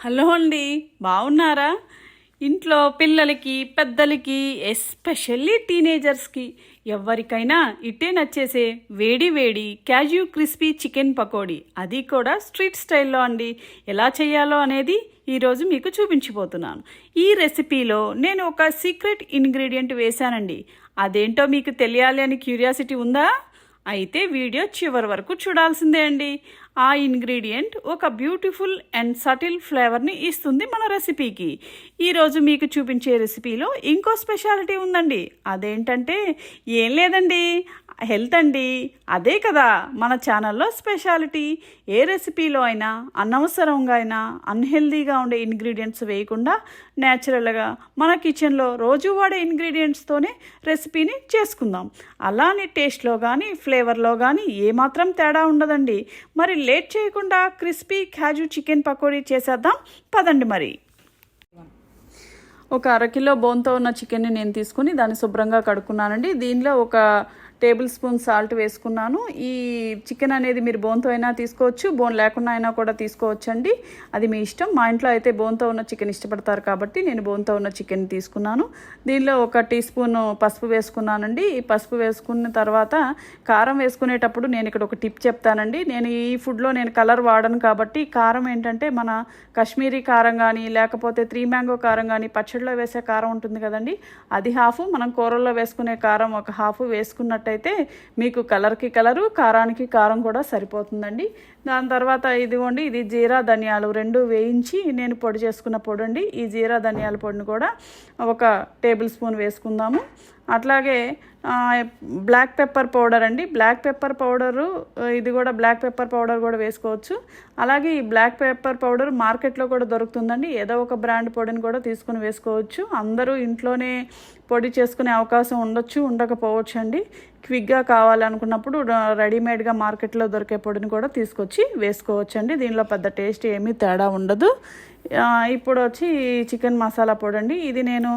Hello అండి బాగున్నారా? ఇంట్లో పిల్లలకి పెద్దలకి ఎస్పెషల్లీ టీనేజర్స్కి ఎవరికైనా ఇట్టే నచ్చేసే వేడి వేడి క్యాజ్యూ క్రిస్పీ చికెన్ పకోడీ. అది కూడా స్ట్రీట్ స్టైల్లో అండి. ఎలా చేయాలో అనేది ఈరోజు మీకు చూపించిపోతున్నాను ఈ రెసిపీలో నేను ఒక సీక్రెట్ ఇంగ్రీడియంట్ వేశానండి. అదేంటో మీకు తెలియాలి అని క్యూరియాసిటీ ఉందా? అయితే వీడియో చివరి వరకు చూడాల్సిందే అండి. ఆ ఇంగ్రీడియంట్ ఒక బ్యూటిఫుల్ అండ్ సటిల్ ఫ్లేవర్ని ఇస్తుంది మన రెసిపీకి. ఈరోజు మీకు చూపించే రెసిపీలో ఇంకో స్పెషాలిటీ ఉందండి. అదేంటంటే ఏం లేదండి. హెల్త్ అండి. అదే కదా మన ఛానల్లో స్పెషాలిటీ. ఏ రెసిపీలో అయినా అనవసరంగా అయినా అన్హెల్దీగా ఉండే ఇంగ్రీడియంట్స్ వేయకుండా న్యాచురల్గా మన కిచెన్లో రోజు వాడే ఇంగ్రీడియంట్స్తోనే రెసిపీని చేసుకుందాం. అలానే టేస్ట్లో కానీ ఫ్లేవర్లో కానీ ఏమాత్రం తేడా ఉండదండి. మరి లేట్ చేయకుండా క్రిస్పీ క్యాజు చికెన్ పకోడీ చేసేద్దాం. పదండి మరి. ఒక అరకిలో బోన్తో ఉన్న చికెన్ని నేను తీసుకుని దాన్ని శుభ్రంగా కడుక్కున్నానండి. దీనిలో ఒక టేబుల్ స్పూన్ సాల్ట్ వేసుకున్నాను. ఈ చికెన్ అనేది మీరు బోన్తో అయినా తీసుకోవచ్చు బోన్ లేకుండా అయినా కూడా తీసుకోవచ్చు అండి అది మీ ఇష్టం. మా ఇంట్లో అయితే బోన్తో ఉన్న చికెన్ ఇష్టపడతారు కాబట్టి నేను బోన్తో ఉన్న చికెన్ తీసుకున్నాను. దీనిలో ఒక టీ స్పూన్ పసుపు వేసుకున్నానండి. ఈ పసుపు వేసుకున్న తర్వాత కారం వేసుకునేటప్పుడు నేను ఇక్కడ ఒక టిప్ చెప్తానండి. నేను ఈ ఫుడ్లో నేను కలర్ వాడను కాబట్టి కారం ఏంటంటే మన కాశ్మీరీ కారం కానీ లేకపోతే త్రీ మ్యాంగో కారం కానీ పచ్చడిలో వేసే కారం ఉంటుంది కదండి. అది హాఫ్. మనం కూరల్లో వేసుకునే కారం ఒక హాఫ్ వేసుకున్నట్టు అయితే మీకు కలర్కి కలరు కారానికి కారం కూడా సరిపోతుందండి. దాని తర్వాత ఇదిగోండి ఇది జీరా ధనియాలు రెండు వేయించి నేను పొడి చేసుకున్న పొడి అండి ఈ జీరా ధనియాల పొడిని కూడా ఒక టేబుల్ స్పూన్ వేసుకుందాము. అట్లాగే బ్లాక్ పెప్పర్ పౌడర్ అండి. బ్లాక్ పెప్పర్ పౌడరు ఇది కూడా బ్లాక్ పెప్పర్ పౌడర్ కూడా వేసుకోవచ్చు. అలాగే ఈ బ్లాక్ పెప్పర్ పౌడర్ మార్కెట్లో కూడా దొరుకుతుందండి. ఏదో ఒక బ్రాండ్ పొడిని కూడా తీసుకుని వేసుకోవచ్చు. అందరూ ఇంట్లోనే పొడి చేసుకునే అవకాశం ఉండొచ్చు ఉండకపోవచ్చు అండి క్విక్గా కావాలనుకున్నప్పుడు రెడీమేడ్గా మార్కెట్లో దొరికే పొడిని కూడా తీసుకొచ్చి వేసుకోవచ్చు అండి దీనిలో పెద్ద టేస్ట్ ఏమీ తేడా ఉండదు. ఇప్పుడు వచ్చి చికెన్ మసాలా పొడి అండి ఇది నేను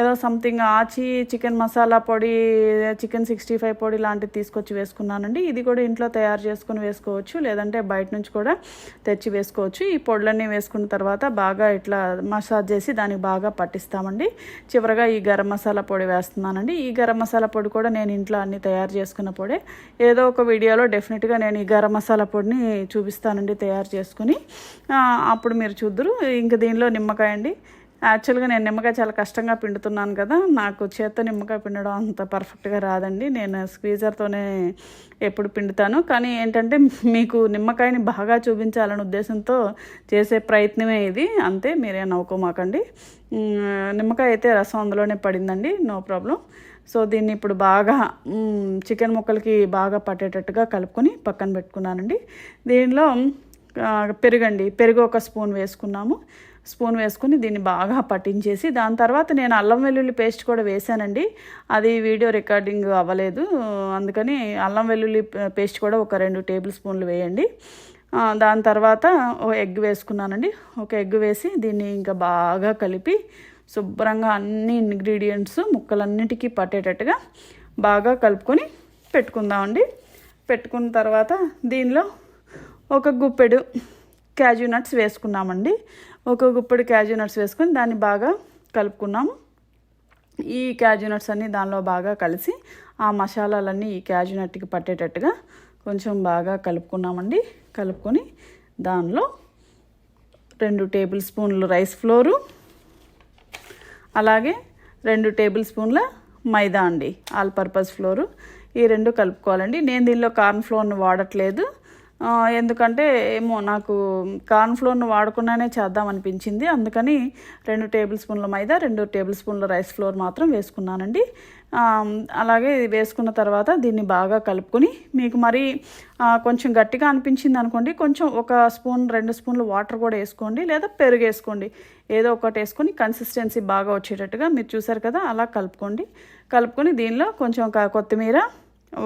ఏదో సంథింగ్ ఆచి చికెన్ మసాలా పొడి చికెన్ సిక్స్టీ ఫైవ్ పొడి లాంటిది తీసుకొచ్చి వేసుకున్నానండి. ఇది కూడా ఇంట్లో తయారు చేసుకుని వేసుకోవచ్చు. లేదంటే బయట నుంచి కూడా తెచ్చి వేసుకోవచ్చు. ఈ పొడులన్నీ వేసుకున్న తర్వాత బాగా ఇట్లా మసాజ్ చేసి దానికి బాగా పట్టిస్తామండి. చివరగా ఈ గరం మసాలా పొడి వేస్తున్నానండి. ఈ గరం మసాలా పొడి కూడా నేను ఇంట్లో అన్ని తయారు చేసుకున్న పొడే. ఏదో ఒక వీడియోలో డెఫినెట్గా నేను ఈ గరం మసాలా పొడిని చూపిస్తానండి తయారు చేసుకుని. అప్పుడు మీరు చూద్దరు. ఇంక దీనిలో నిమ్మకాయ అండి. యాక్చువల్గా నేను నిమ్మకాయ చాలా కష్టంగా పిండుతున్నాను కదా నాకు చేత్తో నిమ్మకాయ పిండడం అంత పర్ఫెక్ట్గా రాదండి. నేను స్క్వీజర్తోనే ఎప్పుడు పిండుతాను. కానీ ఏంటంటే మీకు నిమ్మకాయని బాగా చూపించాలనే ఉద్దేశంతో చేసే ప్రయత్నమే ఇది. అంతే మీరే నవ్వుకోమాకండి. నిమ్మకాయ అయితే రసం అందులోనే పడిందండి నో ప్రాబ్లం సో దీన్ని ఇప్పుడు బాగా చికెన్ ముక్కలకి బాగా పట్టేటట్టుగా కలుపుకొని పక్కన పెట్టుకున్నానండి. దీనిలో పెరుగండి. పెరుగు ఒక స్పూన్ వేసుకున్నాము. స్పూన్ వేసుకుని దీన్ని బాగా పట్టించేసి దాని తర్వాత నేను అల్లం వెల్లుల్లి పేస్ట్ కూడా వేసానండి అది వీడియో రికార్డింగ్ అవ్వలేదు. అందుకని అల్లం వెల్లుల్లి పేస్ట్ కూడా ఒక రెండు టేబుల్ స్పూన్లు వేయండి. దాని తర్వాత ఒక ఎగ్ వేసుకున్నానండి. ఒక ఎగ్ వేసి దీన్ని ఇంకా బాగా కలిపి శుభ్రంగా అన్ని ఇంగ్రీడియంట్స్ ముక్కలన్నిటికీ పట్టేటట్టుగా బాగా కలుపుకొని పెట్టుకుందామండి. పెట్టుకున్న తర్వాత దీనిలో ఒక గుప్పెడు క్యాజూ నట్స్ వేసుకున్నామండి. ఒక గుప్పెడు క్యాజూ నట్స్ వేసుకొని దాన్ని బాగా కలుపుకున్నాము. ఈ క్యాజూ నట్స్ అన్నీ దానిలో బాగా కలిసి ఆ మసాలాలన్నీ ఈ క్యాజూ నట్కి పట్టేటట్టుగా కొంచెం బాగా కలుపుకున్నామండి. కలుపుకొని దానిలో రెండు టేబుల్ స్పూన్లు రైస్ ఫ్లోరు అలాగే రెండు టేబుల్ స్పూన్ల మైదా అండి ఆల్ పర్పస్ ఫ్లోరు. ఈ రెండు కలుపుకోవాలండి. నేను దీనిలో కార్న్ ఫ్లోర్ని వాడట్లేదు. ఎందుకంటే ఏమో నాకు కార్న్ ఫ్లోర్ను వాడకుండానే చేద్దాం అనిపించింది. అందుకని రెండు టేబుల్ స్పూన్ల మైదా రెండు టేబుల్ స్పూన్ల రైస్ ఫ్లోర్ మాత్రం వేసుకున్నానండి. అలాగే వేసుకున్న తర్వాత దీన్ని బాగా కలుపుకొని మీకు మరి కొంచెం గట్టిగా అనిపించింది అనుకోండి కొంచెం ఒక స్పూన్ రెండు స్పూన్లు వాటర్ కూడా వేసుకోండి లేదా పెరుగు వేసుకోండి. ఏదో ఒకటి వేసుకొని కన్సిస్టెన్సీ బాగా వచ్చేటట్టుగా మీరు చూసారు కదా అలా కలుపుకోండి. కలుపుకొని దీనిలో కొంచెం కొత్తిమీర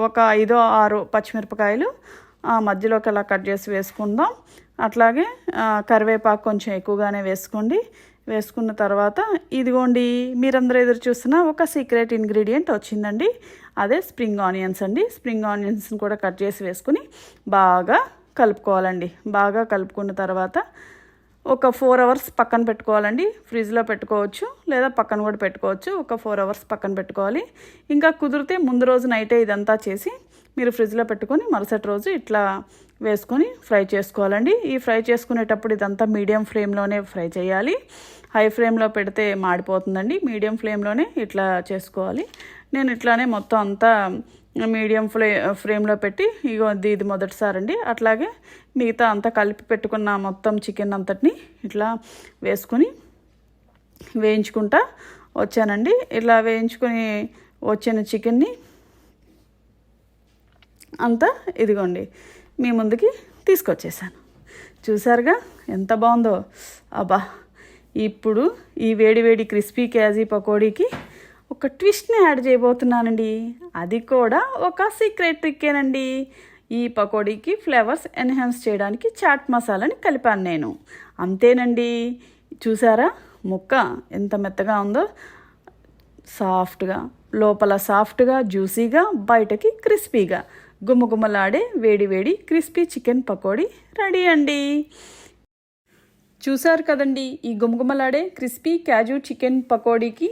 ఒక ఐదో ఆరు పచ్చిమిరపకాయలు మధ్యలోకి అలా కట్ చేసి వేసుకుందాం. అట్లాగే కరివేపాకు కొంచెం ఎక్కువగానే వేసుకోండి. వేసుకున్న తర్వాత ఇదిగోండి మీరందరూ ఎదురు చూస్తున్న ఒక సీక్రెట్ ఇంగ్రీడియంట్ వచ్చిందండి. అదే స్ప్రింగ్ ఆనియన్స్ అండి. స్ప్రింగ్ ఆనియన్స్ని కూడా కట్ చేసి వేసుకుని బాగా కలుపుకోవాలండి. బాగా కలుపుకున్న తర్వాత ఒక ఫోర్ అవర్స్ పక్కన పెట్టుకోవాలండి. ఫ్రిడ్జ్లో పెట్టుకోవచ్చు లేదా పక్కన కూడా పెట్టుకోవచ్చు. ఒక ఫోర్ అవర్స్ పక్కన పెట్టుకోవాలి. ఇంకా కుదిరితే ముందు రోజు నైటే ఇదంతా చేసి మీరు ఫ్రిడ్జ్లో పెట్టుకొని మరుసటి రోజు ఇట్లా వేసుకొని ఫ్రై చేసుకోవాలండి. ఈ ఫ్రై చేసుకునేటప్పుడు ఇదంతా మీడియం ఫ్లేమ్లోనే ఫ్రై చేయాలి. హై ఫ్లేమ్లో పెడితే మాడిపోతుందండి. మీడియం ఫ్లేమ్లోనే ఇట్లా చేసుకోవాలి. నేను ఇట్లానే మొత్తం అంతా మీడియం ఫ్లే ఫ్లేమ్లో పెట్టి ఇగో ఇది ఇది మొదటిసారి అండి అట్లాగే మిగతా అంతా కలిపి పెట్టుకున్న మొత్తం చికెన్ అంతటిని ఇట్లా వేసుకొని వేయించుకుంటా వచ్చానండి. ఇట్లా వేయించుకొని వచ్చిన చికెన్ని అంతా ఇదిగోండి మీ ముందుకి తీసుకొచ్చేసాను. చూసారుగా ఎంత బాగుందో? అబ్బా ఇప్పుడు ఈ వేడివేడి క్రిస్పీ క్యాజీ పకోడీకి ఒక ట్విస్ట్ని యాడ్ చేయబోతున్నానండి. అది కూడా ఒక సీక్రెట్ ట్రిక్కేనండి. ఈ పకోడీకి ఫ్లేవర్స్ ఎన్హాన్స్ చేయడానికి చాట్ మసాలాని కలిపాను నేను. అంతేనండి. చూసారా ముక్క ఎంత మెత్తగా ఉందో? సాఫ్ట్గా లోపల సాఫ్ట్గా జ్యూసీగా బయటకి క్రిస్పీగా. గుమ్మగుమ్మలాడే వేడి వేడి క్రిస్పీ చికెన్ పకోడీ రెడీ అండి. చూసారు కదండి ఈ గుమగుమలాడే క్రిస్పీ క్యాజు చికెన్ పకోడీకి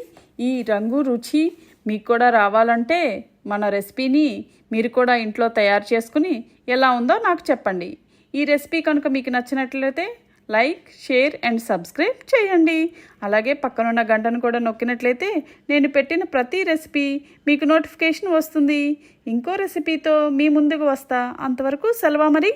ఈ రంగు రుచి మీకు కూడా రావాలంటే మన రెసిపీని మీరు కూడా ఇంట్లో తయారు చేసుకుని ఎలా ఉందో నాకు చెప్పండి. ఈ రెసిపీ కనుక మీకు నచ్చినట్లయితే లైక్ షేర్ అండ్ సబ్స్క్రైబ్ చేయండి. అలాగే పక్కనున్న గంటను కూడా నొక్కినట్లయితే నేను పెట్టిన ప్రతి రెసిపీ మీకు నోటిఫికేషన్ వస్తుంది. ఇంకో రెసిపీతో మీ ముందుకు వస్తా. అంతవరకు సెలవు మరి.